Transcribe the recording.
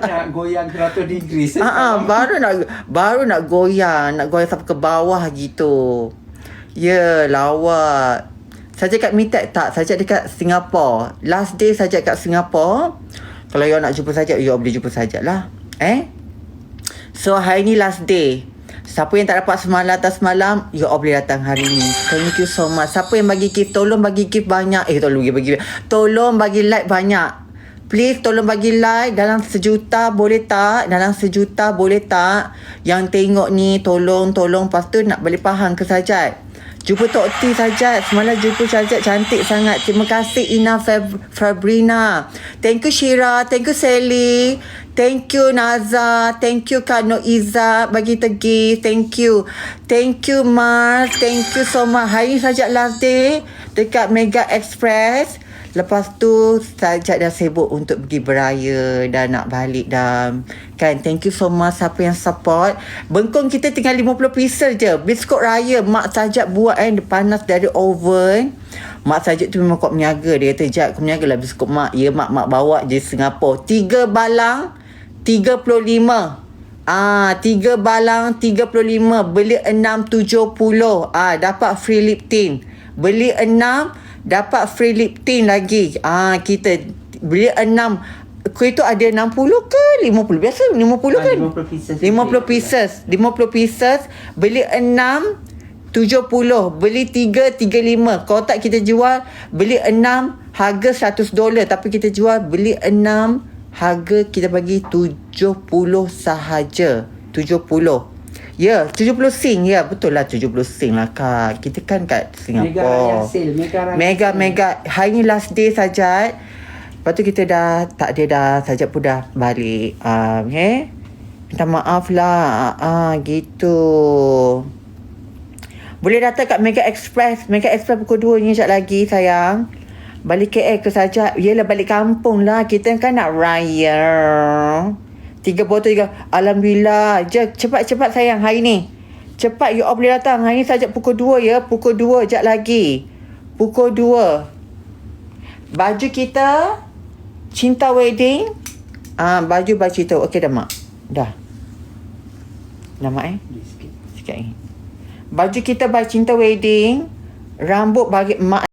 Nak goyang 100 degree. Ah, ah, baru nak baru nak goyang, nak goyang sampai ke bawah gitu. Ya, lawak. Saja kat Mitek tak, saja dekat Singapore. Last day saja kat Singapore. Kalau you nak jumpa saja, you boleh jumpa sajalah. Eh? So hari ni last day. Siapa yang tak dapat semalam atas semalam, you all boleh datang hari ni. Thank you so much. Siapa yang bagi gift, tolong bagi gift banyak. Eh, tolong bagi bagi. Tolong bagi like banyak. Please tolong bagi like dalam sejuta boleh tak? Dalam sejuta boleh tak? Yang tengok ni tolong tolong lepas tu nak balik faham ke Sajat? Jumpa Tok T Sajat. Semalam jumpa Sajat cantik sangat. Terima kasih Ina Fab- Fabrina. Thank you Shira. Thank you Sally. Thank you Naza. Thank you Kak Noiza bagi tegi. Thank you. Thank you Mars. Thank you so much. Hari ni Sajat last day dekat Mega Express. Lepas tu Sajat dah sibuk untuk pergi beraya dah nak balik dah. Kan thank you so much siapa yang support. Bengkong kita tinggal 50 pieces je. Biskut raya mak Sajat buat kan dia panas dari oven. Mak Sajat tu memang kuat meniaga. Dia kata Jat kau meniaga lah biskut mak. Ya mak mak bawa je Singapura. Tiga balang 35. Ah, tiga balang 35 beli 6 70. Ah, dapat free lip tint. Beli 6 dapat free lip tint lagi. Ah, kita beli 6 Kuih tu ada 60 ke 50? Biasa 50 Ah, kan? 50 pieces. 50 pieces. 50 pieces. Beli 6 70 beli 3 35 kalau tak kita jual beli 6 harga 100 dolar tapi kita jual beli 6 harga kita bagi 70 sahaja 70 Ya, 70 sen. Ya, betul lah 70 sen lah kak. Kita kan kat Mega Raya Singapura. sale. Mega Raya Mega, sale. mega. Hari ni last day saja. Lepas tu kita dah, tak ada dah. Saja pun dah balik. Uh, okay? Minta maaf lah. Ah, gitu. Boleh datang kat Mega Express. Mega Express pukul 2 ni sekejap lagi sayang. Balik KL ke saja. Yelah balik kampung lah. Kita kan nak raya. Tiga botol tiga. Alhamdulillah. Je, cepat-cepat sayang hari ni. Cepat you all boleh datang. Hari ni saja pukul 2 ya. Pukul 2 sekejap lagi. Pukul 2. Baju kita Cinta wedding. Ah baju baju kita. Okey dah mak. Dah. Dah mak eh? Sikit. Sikit lagi. Baju kita baju cinta wedding. Rambut bagi mak